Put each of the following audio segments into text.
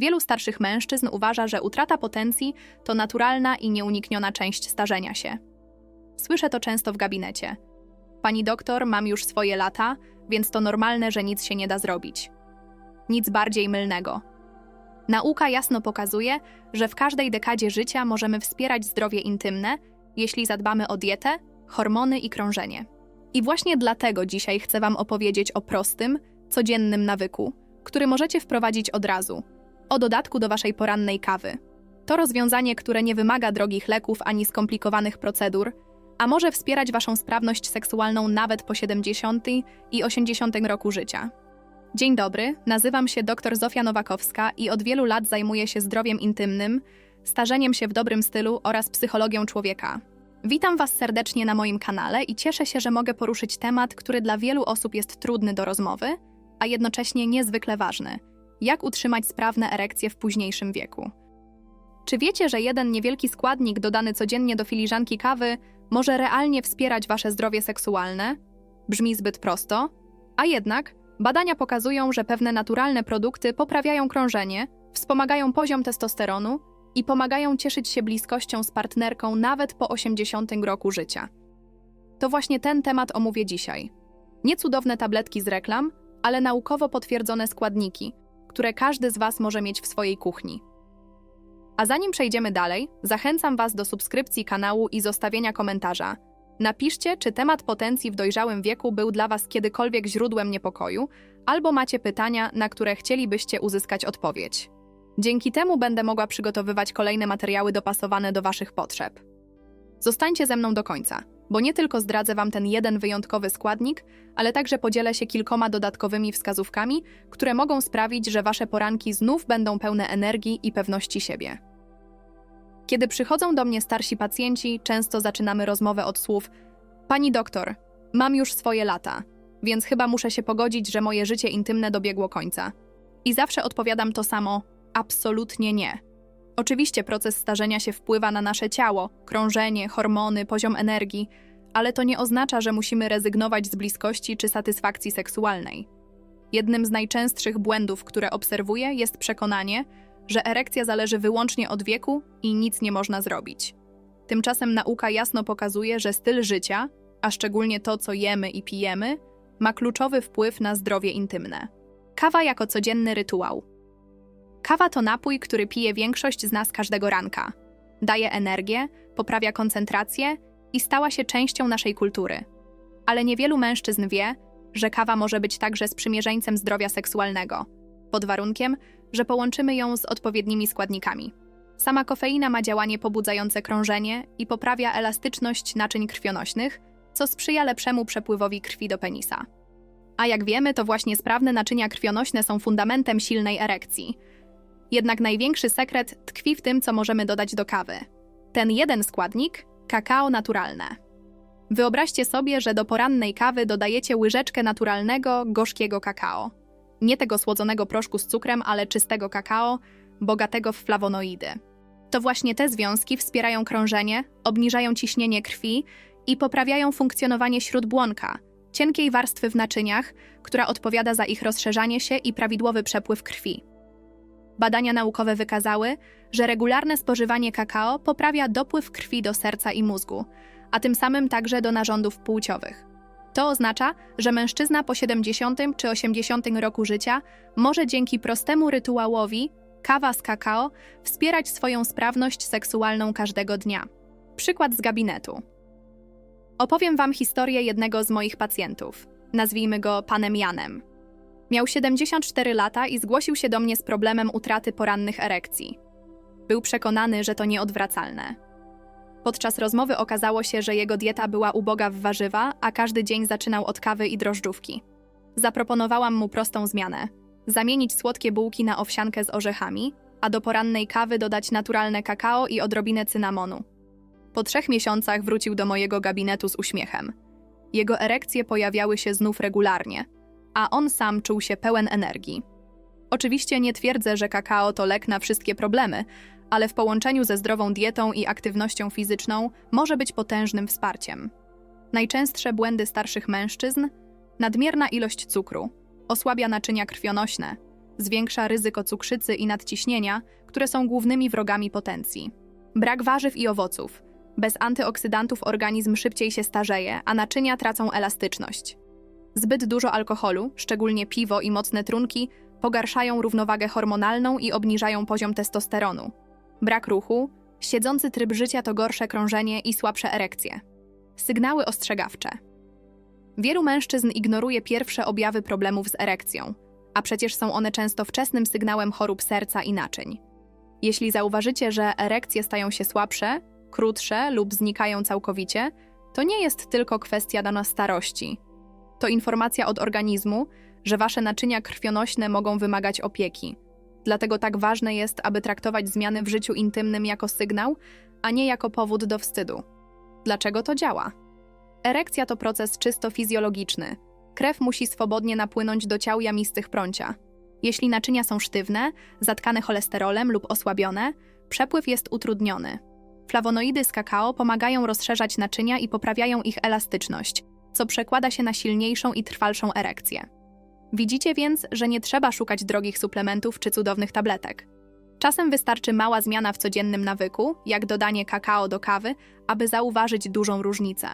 Wielu starszych mężczyzn uważa, że utrata potencji to naturalna i nieunikniona część starzenia się. Słyszę to często w gabinecie. Pani doktor, mam już swoje lata, więc to normalne, że nic się nie da zrobić. Nic bardziej mylnego. Nauka jasno pokazuje, że w każdej dekadzie życia możemy wspierać zdrowie intymne, jeśli zadbamy o dietę, hormony i krążenie. I właśnie dlatego dzisiaj chcę Wam opowiedzieć o prostym, codziennym nawyku, który możecie wprowadzić od razu, o dodatku do Waszej porannej kawy. To rozwiązanie, które nie wymaga drogich leków ani skomplikowanych procedur, a może wspierać Waszą sprawność seksualną nawet po 70 i 80 roku życia. Dzień dobry, nazywam się dr Zofia Nowakowska i od wielu lat zajmuję się zdrowiem intymnym, starzeniem się w dobrym stylu oraz psychologią człowieka. Witam Was serdecznie na moim kanale i cieszę się, że mogę poruszyć temat, który dla wielu osób jest trudny do rozmowy, a jednocześnie niezwykle ważny. Jak utrzymać sprawne erekcje w późniejszym wieku? Czy wiecie, że jeden niewielki składnik dodany codziennie do filiżanki kawy może realnie wspierać Wasze zdrowie seksualne? Brzmi zbyt prosto, a jednak badania pokazują, że pewne naturalne produkty poprawiają krążenie, wspomagają poziom testosteronu i pomagają cieszyć się bliskością z partnerką nawet po 80 roku życia. To właśnie ten temat omówię dzisiaj. Nie cudowne tabletki z reklam, ale naukowo potwierdzone składniki, które każdy z Was może mieć w swojej kuchni. A zanim przejdziemy dalej, zachęcam Was do subskrypcji kanału i zostawienia komentarza. Napiszcie, czy temat potencji w dojrzałym wieku był dla Was kiedykolwiek źródłem niepokoju, albo macie pytania, na które chcielibyście uzyskać odpowiedź. Dzięki temu będę mogła przygotowywać kolejne materiały dopasowane do Waszych potrzeb. Zostańcie ze mną do końca, bo nie tylko zdradzę Wam ten jeden wyjątkowy składnik, ale także podzielę się kilkoma dodatkowymi wskazówkami, które mogą sprawić, że Wasze poranki znów będą pełne energii i pewności siebie. Kiedy przychodzą do mnie starsi pacjenci, często zaczynamy rozmowę od słów: Pani doktor, mam już swoje lata, więc chyba muszę się pogodzić, że moje życie intymne dobiegło końca. I zawsze odpowiadam to samo: absolutnie nie. Oczywiście proces starzenia się wpływa na nasze ciało, krążenie, hormony, poziom energii, ale to nie oznacza, że musimy rezygnować z bliskości czy satysfakcji seksualnej. Jednym z najczęstszych błędów, które obserwuję, jest przekonanie, że erekcja zależy wyłącznie od wieku i nic nie można zrobić. Tymczasem nauka jasno pokazuje, że styl życia, a szczególnie to, co jemy i pijemy, ma kluczowy wpływ na zdrowie intymne. Kawa jako codzienny rytuał. Kawa to napój, który pije większość z nas każdego ranka. Daje energię, poprawia koncentrację i stała się częścią naszej kultury. Ale niewielu mężczyzn wie, że kawa może być także sprzymierzeńcem zdrowia seksualnego, pod warunkiem, że połączymy ją z odpowiednimi składnikami. Sama kofeina ma działanie pobudzające krążenie i poprawia elastyczność naczyń krwionośnych, co sprzyja lepszemu przepływowi krwi do penisa. A jak wiemy, to właśnie sprawne naczynia krwionośne są fundamentem silnej erekcji. Jednak największy sekret tkwi w tym, co możemy dodać do kawy. Ten jeden składnik kakao naturalne. Wyobraźcie sobie, że do porannej kawy dodajecie łyżeczkę naturalnego, gorzkiego kakao. Nie tego słodzonego proszku z cukrem, ale czystego kakao, bogatego w flawonoidy. To właśnie te związki wspierają krążenie, obniżają ciśnienie krwi i poprawiają funkcjonowanie śródbłonka, cienkiej warstwy w naczyniach, która odpowiada za ich rozszerzanie się i prawidłowy przepływ krwi. Badania naukowe wykazały, że regularne spożywanie kakao poprawia dopływ krwi do serca i mózgu, a tym samym także do narządów płciowych. To oznacza, że mężczyzna po 70 czy 80 roku życia może dzięki prostemu rytuałowi kawa z kakao wspierać swoją sprawność seksualną każdego dnia. Przykład z gabinetu. Opowiem Wam historię jednego z moich pacjentów. Nazwijmy go panem Janem. Miał 74 lata i zgłosił się do mnie z problemem utraty porannych erekcji. Był przekonany, że to nieodwracalne. Podczas rozmowy okazało się, że jego dieta była uboga w warzywa, a każdy dzień zaczynał od kawy i drożdżówki. Zaproponowałam mu prostą zmianę: zamienić słodkie bułki na owsiankę z orzechami, a do porannej kawy dodać naturalne kakao i odrobinę cynamonu. Po trzech miesiącach wrócił do mojego gabinetu z uśmiechem. Jego erekcje pojawiały się znów regularnie, a on sam czuł się pełen energii. Oczywiście nie twierdzę, że kakao to lek na wszystkie problemy, ale w połączeniu ze zdrową dietą i aktywnością fizyczną może być potężnym wsparciem. Najczęstsze błędy starszych mężczyzn nadmierna ilość cukru, osłabia naczynia krwionośne, zwiększa ryzyko cukrzycy i nadciśnienia, które są głównymi wrogami potencji. Brak warzyw i owoców. Bez antyoksydantów organizm szybciej się starzeje, a naczynia tracą elastyczność. Zbyt dużo alkoholu, szczególnie piwo i mocne trunki, pogarszają równowagę hormonalną i obniżają poziom testosteronu. Brak ruchu, siedzący tryb życia to gorsze krążenie i słabsze erekcje. Sygnały ostrzegawcze. Wielu mężczyzn ignoruje pierwsze objawy problemów z erekcją, a przecież są one często wczesnym sygnałem chorób serca i naczyń. Jeśli zauważycie, że erekcje stają się słabsze, krótsze lub znikają całkowicie, to nie jest tylko kwestia dana starości. To informacja od organizmu, że wasze naczynia krwionośne mogą wymagać opieki. Dlatego tak ważne jest, aby traktować zmiany w życiu intymnym jako sygnał, a nie jako powód do wstydu. Dlaczego to działa? Erekcja to proces czysto fizjologiczny. Krew musi swobodnie napłynąć do ciał jamistych prącia. Jeśli naczynia są sztywne, zatkane cholesterolem lub osłabione, przepływ jest utrudniony. Flawonoidy z kakao pomagają rozszerzać naczynia i poprawiają ich elastyczność, co przekłada się na silniejszą i trwalszą erekcję. Widzicie więc, że nie trzeba szukać drogich suplementów czy cudownych tabletek. Czasem wystarczy mała zmiana w codziennym nawyku, jak dodanie kakao do kawy, aby zauważyć dużą różnicę.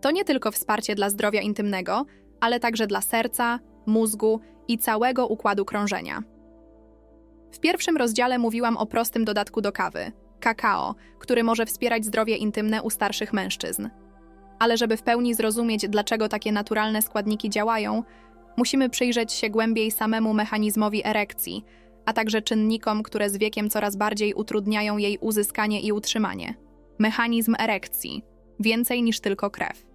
To nie tylko wsparcie dla zdrowia intymnego, ale także dla serca, mózgu i całego układu krążenia. W pierwszym rozdziale mówiłam o prostym dodatku do kawy kakao, który może wspierać zdrowie intymne u starszych mężczyzn. Ale żeby w pełni zrozumieć, dlaczego takie naturalne składniki działają, musimy przyjrzeć się głębiej samemu mechanizmowi erekcji, a także czynnikom, które z wiekiem coraz bardziej utrudniają jej uzyskanie i utrzymanie. Mechanizm erekcji więcej niż tylko krew.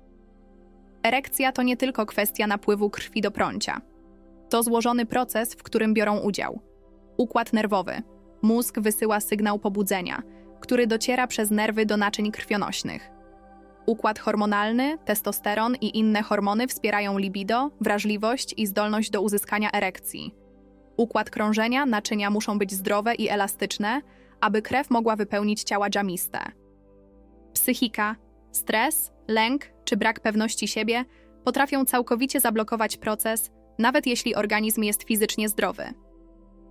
Erekcja to nie tylko kwestia napływu krwi do prącia. To złożony proces, w którym biorą udział układ nerwowy. Mózg wysyła sygnał pobudzenia, który dociera przez nerwy do naczyń krwionośnych. Układ hormonalny, testosteron i inne hormony wspierają libido, wrażliwość i zdolność do uzyskania erekcji. Układ krążenia, naczynia muszą być zdrowe i elastyczne, aby krew mogła wypełnić ciała dżamiste. Psychika, stres, lęk czy brak pewności siebie potrafią całkowicie zablokować proces, nawet jeśli organizm jest fizycznie zdrowy.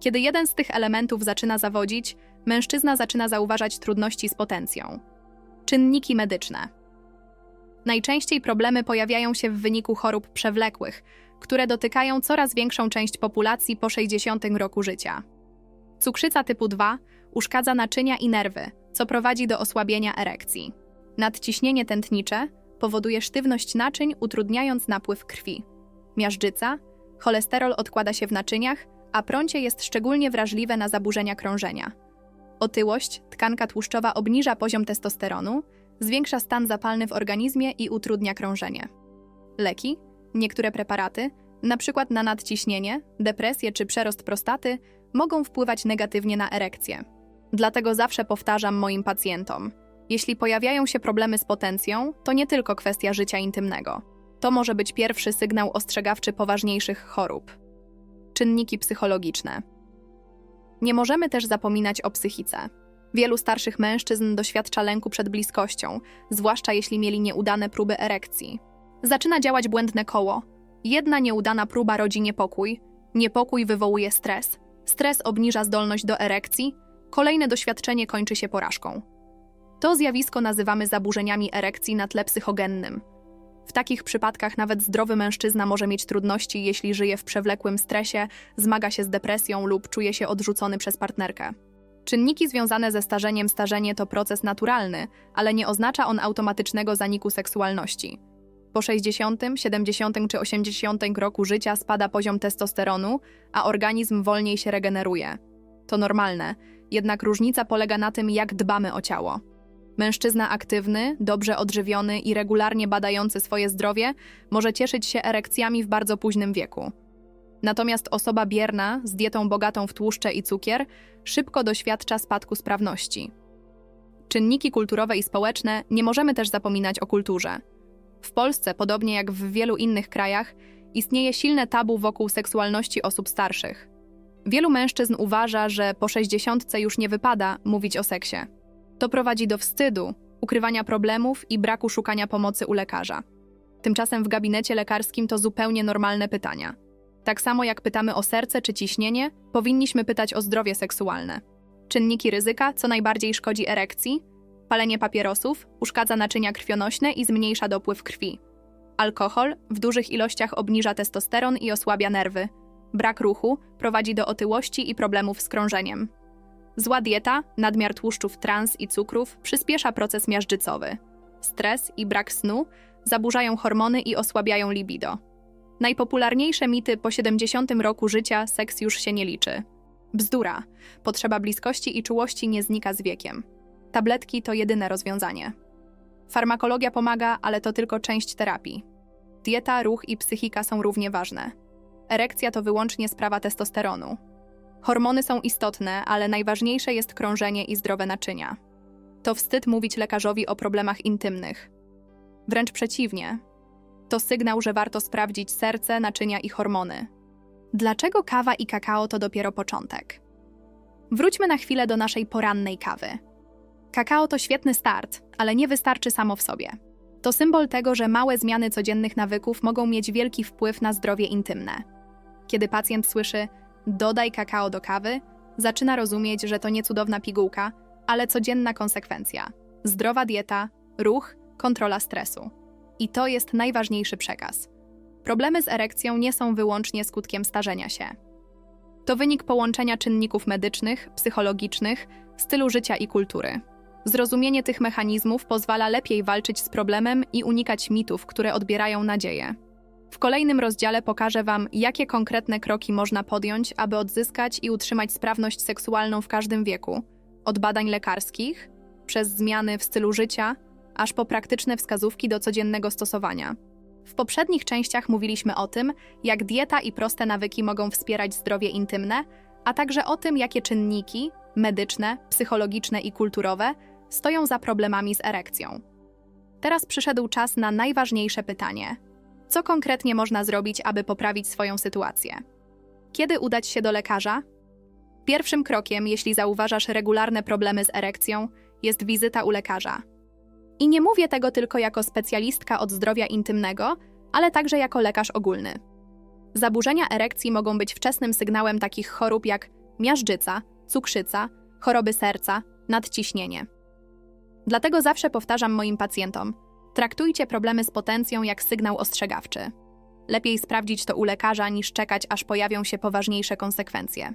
Kiedy jeden z tych elementów zaczyna zawodzić, mężczyzna zaczyna zauważać trudności z potencją. Czynniki medyczne. Najczęściej problemy pojawiają się w wyniku chorób przewlekłych, które dotykają coraz większą część populacji po 60 roku życia. Cukrzyca typu 2 uszkadza naczynia i nerwy, co prowadzi do osłabienia erekcji. Nadciśnienie tętnicze powoduje sztywność naczyń, utrudniając napływ krwi. Miażdżyca, cholesterol odkłada się w naczyniach, a prącie jest szczególnie wrażliwe na zaburzenia krążenia. Otyłość, tkanka tłuszczowa obniża poziom testosteronu, zwiększa stan zapalny w organizmie i utrudnia krążenie. Leki, niektóre preparaty, np. na nadciśnienie, depresję czy przerost prostaty, mogą wpływać negatywnie na erekcję. Dlatego zawsze powtarzam moim pacjentom: jeśli pojawiają się problemy z potencją, to nie tylko kwestia życia intymnego. To może być pierwszy sygnał ostrzegawczy poważniejszych chorób. Czynniki psychologiczne. Nie możemy też zapominać o psychice. Wielu starszych mężczyzn doświadcza lęku przed bliskością, zwłaszcza jeśli mieli nieudane próby erekcji. Zaczyna działać błędne koło. Jedna nieudana próba rodzi niepokój, niepokój wywołuje stres, stres obniża zdolność do erekcji, kolejne doświadczenie kończy się porażką. To zjawisko nazywamy zaburzeniami erekcji na tle psychogennym. W takich przypadkach nawet zdrowy mężczyzna może mieć trudności, jeśli żyje w przewlekłym stresie, zmaga się z depresją lub czuje się odrzucony przez partnerkę. Czynniki związane ze starzeniem starzenie to proces naturalny, ale nie oznacza on automatycznego zaniku seksualności. Po 60, 70 czy 80 roku życia spada poziom testosteronu, a organizm wolniej się regeneruje. To normalne, jednak różnica polega na tym, jak dbamy o ciało. Mężczyzna aktywny, dobrze odżywiony i regularnie badający swoje zdrowie może cieszyć się erekcjami w bardzo późnym wieku. Natomiast osoba bierna, z dietą bogatą w tłuszcze i cukier, szybko doświadcza spadku sprawności. Czynniki kulturowe i społeczne nie możemy też zapominać o kulturze. W Polsce, podobnie jak w wielu innych krajach, istnieje silne tabu wokół seksualności osób starszych. Wielu mężczyzn uważa, że po 60 już nie wypada mówić o seksie. To prowadzi do wstydu, ukrywania problemów i braku szukania pomocy u lekarza. Tymczasem w gabinecie lekarskim to zupełnie normalne pytania. Tak samo jak pytamy o serce czy ciśnienie, powinniśmy pytać o zdrowie seksualne. Czynniki ryzyka, co najbardziej szkodzi erekcji, palenie papierosów, uszkadza naczynia krwionośne i zmniejsza dopływ krwi. Alkohol w dużych ilościach obniża testosteron i osłabia nerwy. Brak ruchu prowadzi do otyłości i problemów z krążeniem. Zła dieta, nadmiar tłuszczów trans i cukrów przyspiesza proces miażdżycowy. Stres i brak snu zaburzają hormony i osłabiają libido. Najpopularniejsze mity po 70 roku życia seks już się nie liczy. Bzdura. Potrzeba bliskości i czułości nie znika z wiekiem. Tabletki to jedyne rozwiązanie. Farmakologia pomaga, ale to tylko część terapii. Dieta, ruch i psychika są równie ważne. Erekcja to wyłącznie sprawa testosteronu. Hormony są istotne, ale najważniejsze jest krążenie i zdrowe naczynia. To wstyd mówić lekarzowi o problemach intymnych. Wręcz przeciwnie. To sygnał, że warto sprawdzić serce, naczynia i hormony. Dlaczego kawa i kakao to dopiero początek? Wróćmy na chwilę do naszej porannej kawy. Kakao to świetny start, ale nie wystarczy samo w sobie. To symbol tego, że małe zmiany codziennych nawyków mogą mieć wielki wpływ na zdrowie intymne. Kiedy pacjent słyszy dodaj kakao do kawy, zaczyna rozumieć, że to nie cudowna pigułka, ale codzienna konsekwencja. Zdrowa dieta, ruch, kontrola stresu. I to jest najważniejszy przekaz. Problemy z erekcją nie są wyłącznie skutkiem starzenia się. To wynik połączenia czynników medycznych, psychologicznych, stylu życia i kultury. Zrozumienie tych mechanizmów pozwala lepiej walczyć z problemem i unikać mitów, które odbierają nadzieję. W kolejnym rozdziale pokażę Wam, jakie konkretne kroki można podjąć, aby odzyskać i utrzymać sprawność seksualną w każdym wieku od badań lekarskich, przez zmiany w stylu życia, aż po praktyczne wskazówki do codziennego stosowania. W poprzednich częściach mówiliśmy o tym, jak dieta i proste nawyki mogą wspierać zdrowie intymne, a także o tym, jakie czynniki medyczne, psychologiczne i kulturowe stoją za problemami z erekcją. Teraz przyszedł czas na najważniejsze pytanie: co konkretnie można zrobić, aby poprawić swoją sytuację? Kiedy udać się do lekarza? Pierwszym krokiem, jeśli zauważasz regularne problemy z erekcją, jest wizyta u lekarza. I nie mówię tego tylko jako specjalistka od zdrowia intymnego, ale także jako lekarz ogólny. Zaburzenia erekcji mogą być wczesnym sygnałem takich chorób jak miażdżyca, cukrzyca, choroby serca, nadciśnienie. Dlatego zawsze powtarzam moim pacjentom: traktujcie problemy z potencją jak sygnał ostrzegawczy. Lepiej sprawdzić to u lekarza niż czekać, aż pojawią się poważniejsze konsekwencje.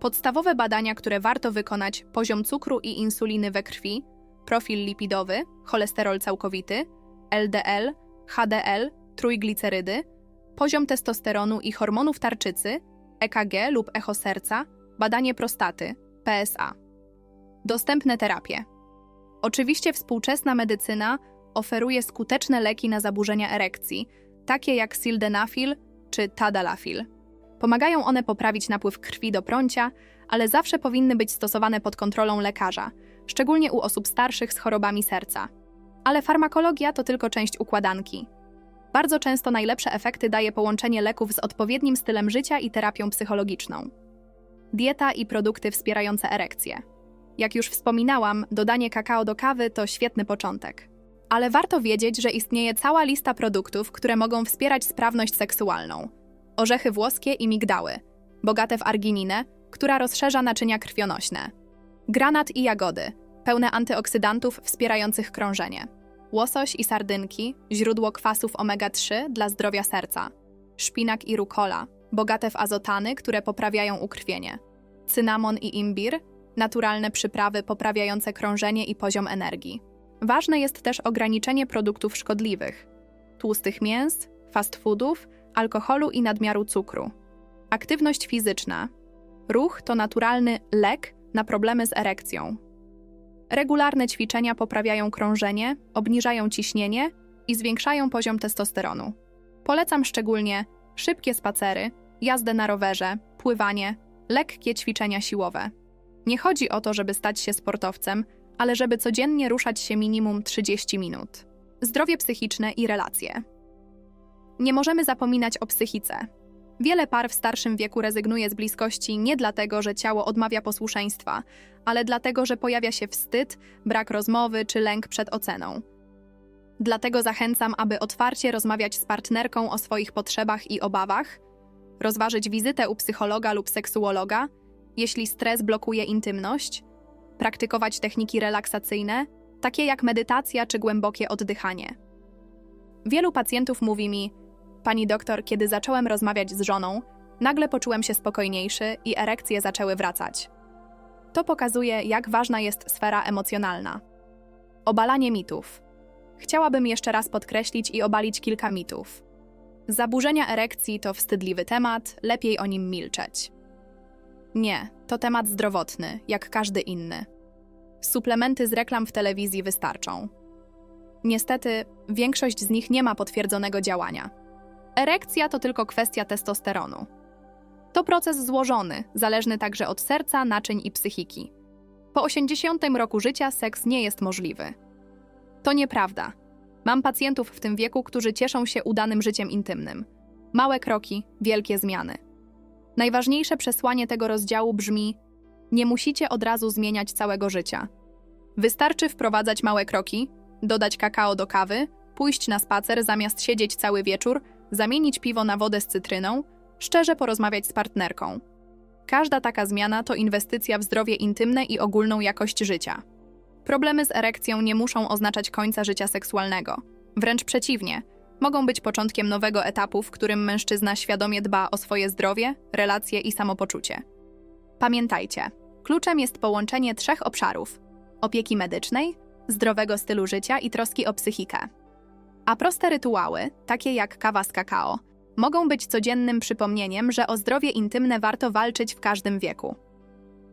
Podstawowe badania, które warto wykonać: poziom cukru i insuliny we krwi, profil lipidowy, cholesterol całkowity, LDL, HDL, trójglicerydy, poziom testosteronu i hormonów tarczycy, EKG lub echo serca, badanie prostaty, PSA. Dostępne terapie. Oczywiście współczesna medycyna oferuje skuteczne leki na zaburzenia erekcji, takie jak sildenafil czy tadalafil. Pomagają one poprawić napływ krwi do prącia, ale zawsze powinny być stosowane pod kontrolą lekarza, szczególnie u osób starszych z chorobami serca. Ale farmakologia to tylko część układanki. Bardzo często najlepsze efekty daje połączenie leków z odpowiednim stylem życia i terapią psychologiczną. Dieta i produkty wspierające erekcję. Jak już wspominałam, dodanie kakao do kawy to świetny początek. Ale warto wiedzieć, że istnieje cała lista produktów, które mogą wspierać sprawność seksualną. Orzechy włoskie i migdały, bogate w argininę, która rozszerza naczynia krwionośne. Granat i jagody, pełne antyoksydantów wspierających krążenie. Łosoś i sardynki, źródło kwasów omega-3 dla zdrowia serca. Szpinak i rukola, bogate w azotany, które poprawiają ukrwienie. Cynamon i imbir, naturalne przyprawy poprawiające krążenie i poziom energii. Ważne jest też ograniczenie produktów szkodliwych: tłustych mięs, fast foodów, alkoholu i nadmiaru cukru. Aktywność fizyczna. Ruch to naturalny lek na problemy z erekcją. Regularne ćwiczenia poprawiają krążenie, obniżają ciśnienie i zwiększają poziom testosteronu. Polecam szczególnie szybkie spacery, jazdę na rowerze, pływanie, lekkie ćwiczenia siłowe. Nie chodzi o to, żeby stać się sportowcem, ale żeby codziennie ruszać się minimum 30 minut. Zdrowie psychiczne i relacje. Nie możemy zapominać o psychice. Wiele par w starszym wieku rezygnuje z bliskości nie dlatego, że ciało odmawia posłuszeństwa, ale dlatego, że pojawia się wstyd, brak rozmowy czy lęk przed oceną. Dlatego zachęcam, aby otwarcie rozmawiać z partnerką o swoich potrzebach i obawach. rozważyć wizytę u psychologa lub seksuologa, jeśli stres blokuje intymność, praktykować techniki relaksacyjne, takie jak medytacja czy głębokie oddychanie. Wielu pacjentów mówi mi: Pani doktor, kiedy zacząłem rozmawiać z żoną, nagle poczułem się spokojniejszy i erekcje zaczęły wracać. To pokazuje, jak ważna jest sfera emocjonalna. Obalanie mitów. Chciałabym jeszcze raz podkreślić i obalić kilka mitów. Zaburzenia erekcji to wstydliwy temat, lepiej o nim milczeć. Nie, to temat zdrowotny, jak każdy inny. Suplementy z reklam w telewizji wystarczą. Niestety, większość z nich nie ma potwierdzonego działania. Erekcja to tylko kwestia testosteronu. To proces złożony, zależny także od serca, naczyń i psychiki. Po 80 roku życia seks nie jest możliwy. To nieprawda. Mam pacjentów w tym wieku, którzy cieszą się udanym życiem intymnym. Małe kroki, wielkie zmiany. Najważniejsze przesłanie tego rozdziału brzmi: Nie musicie od razu zmieniać całego życia. Wystarczy wprowadzać małe kroki, dodać kakao do kawy, pójść na spacer zamiast siedzieć cały wieczór, zamienić piwo na wodę z cytryną, szczerze porozmawiać z partnerką. Każda taka zmiana to inwestycja w zdrowie intymne i ogólną jakość życia. Problemy z erekcją nie muszą oznaczać końca życia seksualnego. Wręcz przeciwnie, mogą być początkiem nowego etapu, w którym mężczyzna świadomie dba o swoje zdrowie, relacje i samopoczucie. Pamiętajcie, kluczem jest połączenie trzech obszarów: opieki medycznej, zdrowego stylu życia i troski o psychikę. A proste rytuały, takie jak kawa z kakao, mogą być codziennym przypomnieniem, że o zdrowie intymne warto walczyć w każdym wieku.